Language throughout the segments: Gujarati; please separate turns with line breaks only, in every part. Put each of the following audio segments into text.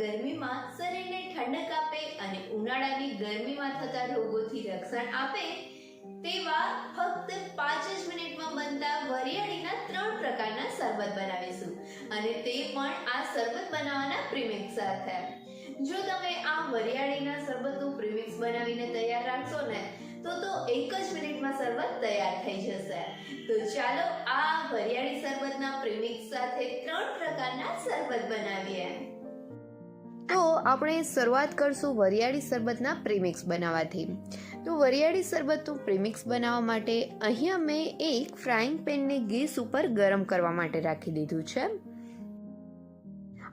ગરમીમાં શરીરને ઠંડક આપે અને ઉનાળાની ગરમીમાં થતા રોગોથી રક્ષણ આપે, તેવા ફક્ત પાંચ જ મિનિટમાં બનતા વરિયાળીના ત્રણ પ્રકારના શરબત બનાવીશું. અને તે પણ આ શરબત બનાવવાના પ્રીમિક્સ સાથે. જો તમે આ વરિયાળીના શરબતનું પ્રીમિક્સ બનાવીને તૈયાર રાખશો ને, તો તો એક જ મિનિટમાં શરબત તૈયાર થઈ જશે. તો ચાલો આ વરિયાળી શરબતના પ્રીમિક્સ સાથે ત્રણ પ્રકારના શરબત બનાવીએ.
તો આપણે શરૂઆત કરશું વરિયાળી શરબતના પ્રીમિક્સ બનાવવાથી. તો વરિયાળી શરબતનું પ્રીમિક્સ બનાવવા માટે અહીંયા મેં એક ફ્રાઈંગ પેનને ગેસ ઉપર ગરમ કરવા માટે રાખી દીધું છે.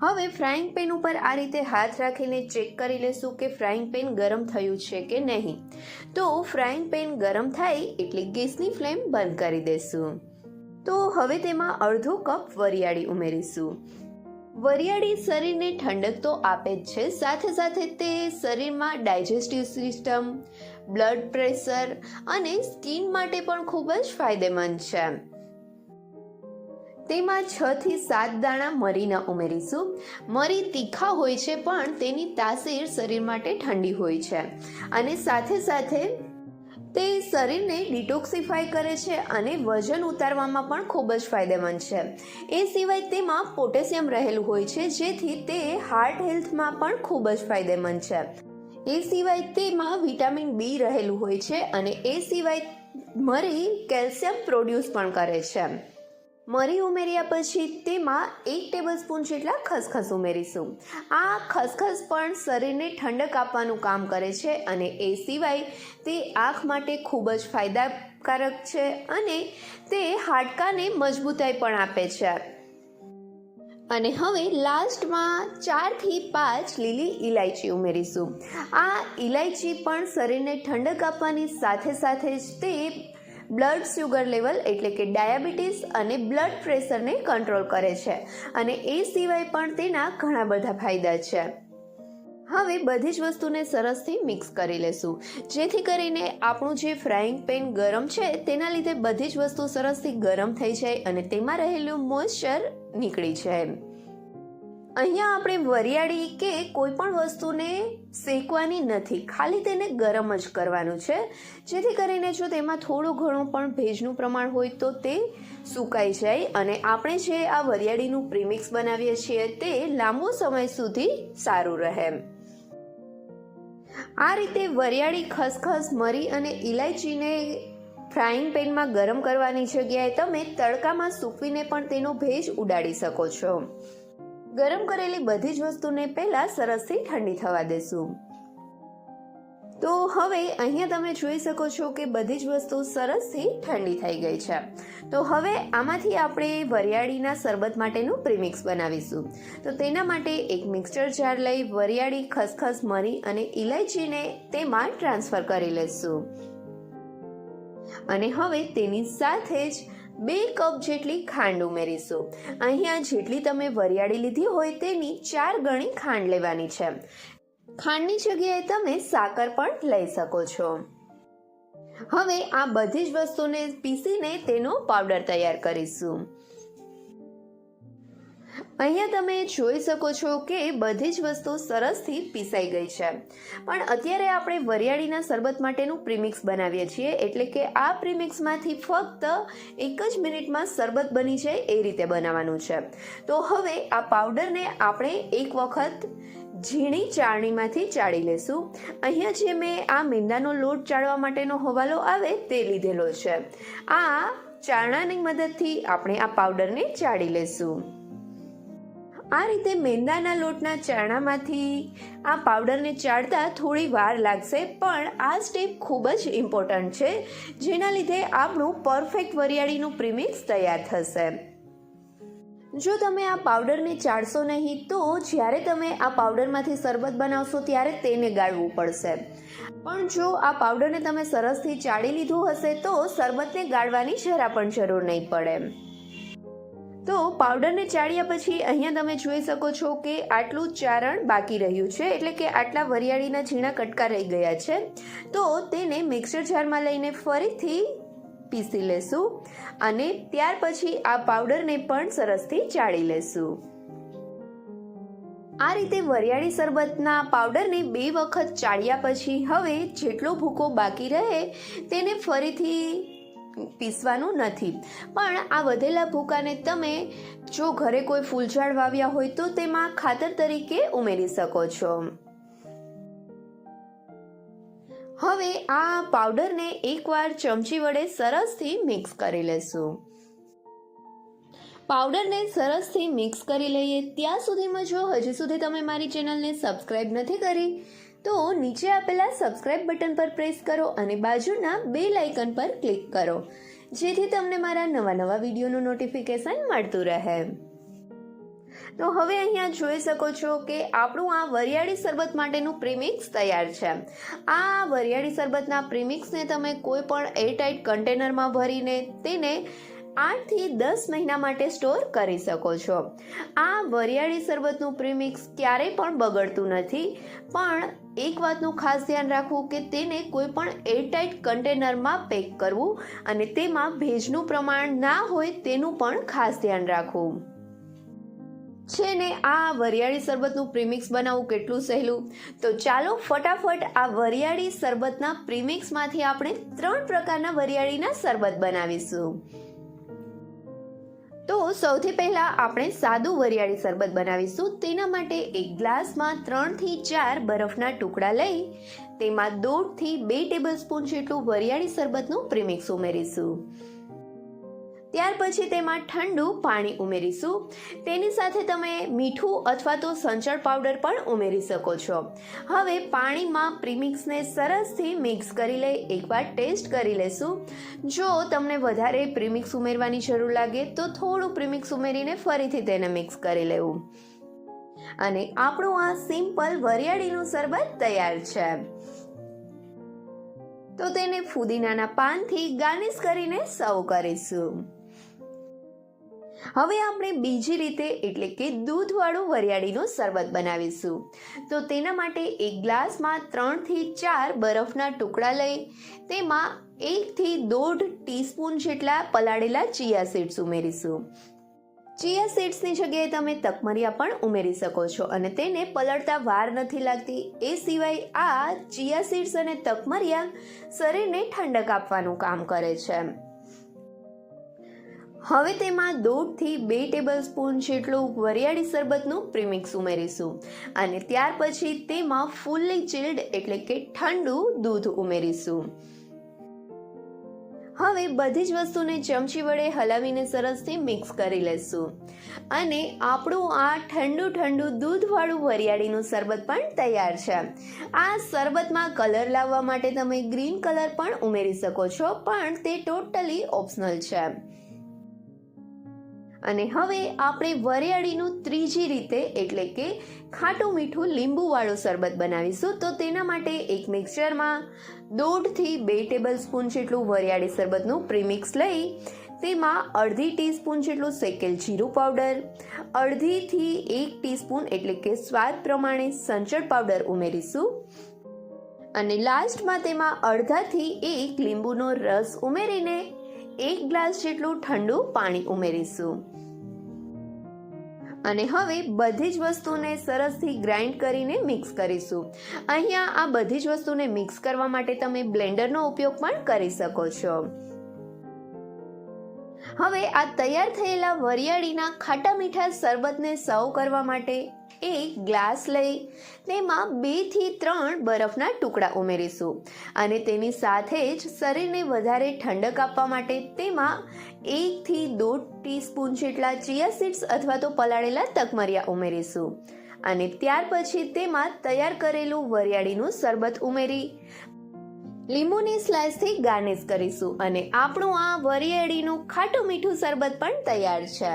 હવે ફ્રાઈંગ પેન ઉપર આ રીતે હાથ રાખીને ચેક કરી લેશું કે ફ્રાઈંગ પેન ગરમ થયું છે કે નહીં. તો ફ્રાઈંગ પેન ગરમ થાય એટલે ગેસની ફ્લેમ બંધ કરી દેશું. તો હવે તેમાં અડધો કપ વરિયાળી ઉમેરીશું. વરિયાળી શરીરને ઠંડક તો આપે જ છે. સાથે સાથે તે શરીરમાં ડાયજેસ્ટિવ સિસ્ટમ, બ્લડ પ્રેશર અને સ્કિન માટે પણ ખૂબ જ ફાયદેમંદ છે. તેમાં છ થી સાત દાણા મરીના ઉમેરીશું. મરી તીખા હોય છે, પણ તેની તાસીર શરીર માટે ઠંડી હોય છે. અને સાથે સાથે તે શરીરને ડિટોક્સિફાય કરે છે અને વજન ઉતારવામાં પણ ખૂબ જ ફાયદેમંદ છે. એ સિવાય તેમાં પોટેશિયમ રહેલું હોય છે, જેથી તે હાર્ટ હેલ્થમાં પણ ખૂબ જ ફાયદેમંદ છે. એ સિવાય તેમાં વિટામિન બી રહેલું હોય છે અને એ સિવાય મરી કેલ્શિયમ પ્રોડ્યુસ પણ કરે છે. મરી ઉમેર્યા પછી તેમાં એક ટેબલ સ્પૂન જેટલા ખસખસ ઉમેરીશું. આ ખસખસ પણ શરીરને ઠંડક આપવાનું કામ કરે છે અને એ સિવાય તે આંખ માટે ખૂબ જ ફાયદાકારક છે અને તે હાડકાને મજબૂતાઈ પણ આપે છે. અને હવે લાસ્ટમાં ચારથી પાંચ લીલી ઇલાયચી ઉમેરીશું. આ ઇલાયચી પણ શરીરને ઠંડક આપવાની સાથે સાથે જ તે બ્લડ શુગર લેવલ એટલે કે ડાયાબિટીસ અને બ્લડ પ્રેશરને કંટ્રોલ કરે છે. અને એ સિવાય પણ તેના ઘણા બધા ફાયદા છે. હવે બધી જ વસ્તુને સરસથી મિક્સ કરી લેશું. જેથી કરીને આપણું જે ફ્રાઈંગ પેન ગરમ છે, તેના લીધે બધી જ વસ્તુ સરસથી ગરમ થઈ જાય અને તેમાં રહેલું મોઇશ્ચર નીકળી જાય. અહીંયા આપણે વરિયાળી કે કોઈ પણ વસ્તુને શેકવાની નથી. ખાલી તેને ગરમ જ કરવાનું છે. જેથી કરીને જો તેમાં થોડું ઘણું પણ ભેજનું પ્રમાણ હોય તો તે સુકાઈ જાય. અને આપણે જે આ વરિયાળીનું પ્રીમિક્સ બનાવીએ છીએ તે લાંબો સમય સુધી સારું રહે. આ રીતે વરિયાળી ખસખસ, મરી અને ઇલાયચીને ફ્રાઈંગ પેનમાં ગરમ કરવાની જગ્યાએ તમે તડકામાં સૂકવીને પણ તેનો ભેજ ઉડાડી શકો છો. ગરમ કરેલી બધી જ વસ્તુને પહેલાં સરસથી ઠંડી થવા દેશું. તો હવે અહીંયા તમે જોઈ શકો છો કે બધી જ વસ્તુ સરસથી ઠંડી થઈ ગઈ છે. તો હવે આમાંથી આપણે વરિયાળીના શરબત માટેનું પ્રીમિક્સ બનાવીશું. તો તેના માટે એક મિક્સચર જાર લઈ વરિયાળી ખસખસ મરી અને ઇલાયચીને તેમાં ટ્રાન્સફર કરી લેશું. અને હવે તેની સાથે જ બે કપ જેટલી ખાંડ ઉમેરીશું. અહીંયા જેટલી તમે વરિયાળી લીધી હોય તેની ચાર ગણી ખાંડ લેવાની છે. ખાંડની જગ્યાએ તમે સાકર પણ લઈ શકો છો. હવે આ બધી જ વસ્તુને પીસીને તેનો પાવડર તૈયાર કરીશું. અહીંયા તમે જોઈ શકો છો કે બધી જ વસ્તુ સરસથી પીસાઈ ગઈ છે. પણ અત્યારે આપણે વરિયાળીના શરબત માટેનું પ્રીમિક્સ બનાવીએ છીએ, એટલે કે આ પ્રીમિક્સમાંથી ફક્ત એક જ મિનિટમાં શરબત બની જાય એ રીતે બનાવવાનું છે. તો હવે આ પાવડરને આપણે એક વખત ઝીણી ચાળણીમાંથી ચાળી લેશું. અહીંયા જે મેં આ મેંદાનો લોટ ચાળવા માટેનો હવાલો આવે તે લીધેલો છે. આ ચારણાની મદદથી આપણે આ પાવડરને ચાળી લેશું. આ રીતે મેંદાના લોટના ચાણામાંથી આ પાવડરને ચાળતા થોડી વાર લાગશે, પણ આ સ્ટેપ ખૂબ જ ઇમ્પોર્ટન્ટ છે, જેના લીધે આપણું પરફેક્ટ વરિયાળીનું પ્રીમિક્સ તૈયાર થશે. જો તમે આ પાવડરને ચાળશો નહીં, તો જ્યારે તમે આ પાવડરમાંથી શરબત બનાવશો, ત્યારે તેને ગાળવું પડશે. પણ જો આ પાવડરને તમે સરસથી ચાળી લીધું હશે, તો શરબતને ગાળવાની જરા પણ જરૂર નહીં પડે. તો પાવડરને ચાળ્યા પછી અહીંયા તમે જોઈ શકો છો કે આટલું ચારણ બાકી રહ્યું છે, એટલે કે આટલા વરિયાળીના ઝીણા કટકા રહી ગયા છે. તો તેને મિક્સર જારમાં લઈને ફરીથી પીસી લેશું અને ત્યાર પછી આ પાવડરને પણ સરસથી ચાળી લેશું. આ રીતે વરિયાળી શરબતના પાવડરને બે વખત ચાળ્યા પછી હવે જેટલો ભૂકો બાકી રહે તેને ફરીથી પીસવાનું નથી. પણ આ વધેલા ભૂકાને તમે જો ઘરે કોઈ ફૂલઝાડ વાવ્યા હોય તો તેમાં ખાતર તરીકે ઉમેરી શકો છો. હવે આ પાવડરને એકવાર ચમચી વડે સરસથી મિક્સ કરી લેશું. પાવડરને સરસથી મિક્સ કરી લઈએ ત્યાં સુધીમાં જો હજી સુધી તમે મારી ચેનલને સબસ્ક્રાઈબ નથી કરી તો નીચે આપેલા સબસ્ક્રાઇબ બટન પર પ્રેસ કરો અને બાજુના બે લાઇકન પર ક્લિક કરો. જેથી તમને મારા નવા નવા વિડીયોનું નોટિફિકેશન મળતું રહે. તો હવે અહીંયા જોઈ શકો છો કે આપણું આ વરિયાળી શરબત માટેનું પ્રીમિક્સ તૈયાર છે. આ વરિયાળી શરબતના પ્રીમિક્સને તમે કોઈ પણ એરટાઇટ કન્ટેનરમાં ભરીને તેને આઠથી દસ મહિના માટે સ્ટોર કરી શકો છો. આ વરિયાળી શરબતનું પ્રીમિક્સ ક્યારેય પણ બગડતું નથી. પણ એક વાતનું ખાસ ધ્યાન રાખવું કે તેને કોઈ પણ એરટાઇટ કન્ટેનરમાં પેક કરવું અને તેમાં ભેજનું પ્રમાણ ના હોય તેનું પણ ખાસ ધ્યાન રાખવું. છે ને, આ વરિયાળી શરબતનું પ્રીમિક્સ બનાવવું કેટલું સહેલું? તો ચાલો ફટાફટ આ વરિયાળી શરબતના પ્રીમિક્સમાંથી આપણે ત્રણ પ્રકારના વરિયાળીના શરબત બનાવીશું. તો સૌથી પહેલાં આપણે સાદું વરિયાળી શરબત બનાવીશું. તેના માટે એક ગ્લાસમાં ત્રણથી ચાર બરફના ટુકડા લઈ, તેમાં દોઢથી બે ટેબલ સ્પૂન જેટલું વરિયાળી શરબતનું પ્રીમિક્સ ઉમેરીશું. ત્યાર પછી તેમાં ઠંડુ પાણી ઉમેરીશું. તેની સાથે તમે મીઠું અથવા તો સંચળ પાવડર પણ ઉમેરી શકો છો. હવે પાણીમાં પ્રીમિક્સને સરસથી મિક્સ કરી લઈ એકવાર ટેસ્ટ કરી લેશું. જો તમને વધારે પ્રીમિક્સ ઉમેરવાની જરૂર લાગે, તો થોડું પ્રીમિક્સ ઉમેરીને ફરીથી તેને મિક્સ કરી લેવું. અને આપણું આ સિમ્પલ વરિયાળીનું શરબત તૈયાર છે. તો તેને ફુદીનાના પાનથી ગાર્નિશ કરીને સર્વ કરીશું. હવે આપણે બીજી રીતે એટલે કે દૂધવાળું વરિયાળીનું શરબત બનાવીશું. તો તેના માટે એક ગ્લાસમાં ત્રણથી ચાર બરફના ટુકડા લઈ, તેમાં એકથી દોઢ ટીસ્પૂન જેટલા પલાળેલા ચિયા સીડ્સ ઉમેરીશું. ચિયા સીડ્સની જગ્યાએ તમે તકમરિયા પણ ઉમેરી શકો છો અને તેને પલળતા વાર નથી લાગતી. એ સિવાય આ ચિયા સીડ્સ અને તકમરિયા શરીરને ઠંડક આપવાનું કામ કરે છે. હવે તેમાં દોઢથી બે ટેબલ સ્પૂન જેટલું વરિયાળી શરબતનું પ્રીમિક્સ ઉમેરીશું. અને ત્યાર પછી તેમાં ફૂલ્લી ચિલ્ડ એટલે કે ઠંડુ દૂધ ઉમેરીશું. હવે બધી જ વસ્તુને ચમચી વડે હલાવીને સરસથી મિક્સ કરી લેશું. અને આપણું આ ઠંડુ ઠંડુ દૂધવાળું વરિયાળીનું શરબત પણ તૈયાર છે. આ શરબતમાં કલર લાવવા માટે તમે ગ્રીન કલર પણ ઉમેરી શકો છો, પણ તે ટોટલી ઓપ્શનલ છે. અને હવે આપણે વરિયાળીનું ત્રીજી રીતે, એટલે કે ખાટું મીઠું લીંબુવાળું શરબત બનાવીશું. તો તેના માટે એક મિક્સચરમાં દોઢથી બે ટેબલ સ્પૂન જેટલું વરિયાળી શરબતનું પ્રીમિક્સ લઈ, તેમાં અડધી ટીસ્પૂન જેટલું શેકેલ જીરું પાવડર, અડધીથી એક ટીસ્પૂન એટલે કે સ્વાદ પ્રમાણે સંચળ પાવડર ઉમેરીશું. અને લાસ્ટમાં તેમાં અડધાથી એક લીંબુનો રસ ઉમેરીને એક ગ્લાસ જેટલું ઠંડુ પાણી ઉમેરીશું. અને હવે બધી જ વસ્તુને સરસથી ગ્રાઇન્ડ કરીને મિક્સ કરીશું. અહીંયા આ બધી જ વસ્તુને મિક્સ કરવા માટે તમે બ્લેન્ડરનો ઉપયોગ પણ કરી શકો છો. હવે આ તૈયાર થયેલા વરિયાળીના ખાટા મીઠા શરબતને સર્વ કરવા માટે એક ગ્લાસ લઈ તેમાં બેથી ત્રણ બરફના ટુકડા ઉમેરીશું. અને તેની સાથે જ શરીરને વધારે ઠંડક આપવા માટે તેમાં એકથી દોઢ ટીસ્પૂન જેટલા ચિયા સીડ્સ અથવા તો પલાળેલા તકમરિયા ઉમેરીશું. અને ત્યાર પછી તેમાં તૈયાર કરેલું વરિયાળીનું શરબત ઉમેરી લીંબુની સ્લાઇસથી ગાર્નિશ કરીશું. અને આપણું આ વરિયાળીનું ખાટું મીઠું શરબત પણ તૈયાર છે.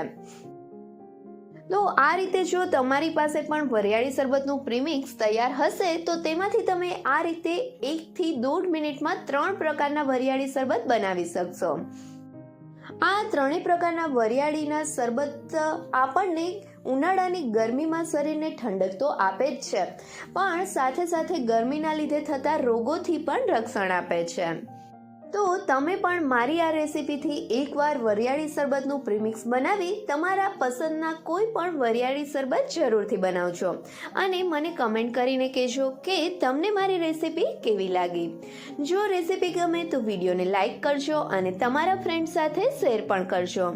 તો આ રીતે જો તમારી પાસે પણ વરિયાળી શરબતનું પ્રીમિક્સ તૈયાર હશે, તો તેમાંથી તમે આ રીતે એકથી દોઢ મિનિટમાં ત્રણ પ્રકારના વરિયાળી શરબત બનાવી શકશો. આ ત્રણેય પ્રકારના વરિયાળીના શરબત આપણને ઉનાળાની ગરમીમાં શરીરને ઠંડક તો આપે જ છે, પણ સાથે સાથે ગરમીના લીધે થતા રોગોથી પણ રક્ષણ આપે છે. તો તમે પણ મારી આ રેસીપીથી એકવાર વરિયાળી શરબતનું પ્રીમિક્સ બનાવી તમારા પસંદના કોઈ પણ વરિયાળી શરબત જરૂરથી બનાવજો. અને મને કમેન્ટ કરીને કહેજો કે તમને મારી રેસીપી કેવી લાગી. જો રેસીપી ગમે તો વિડીયોને લાઈક કરજો અને તમારા ફ્રેન્ડ સાથે શેર પણ કરજો.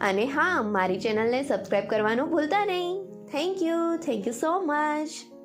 અને હા, મારી ચેનલને સબસ્ક્રાઈબ કરવાનું ભૂલતા નહીં. Thank you thank you so much.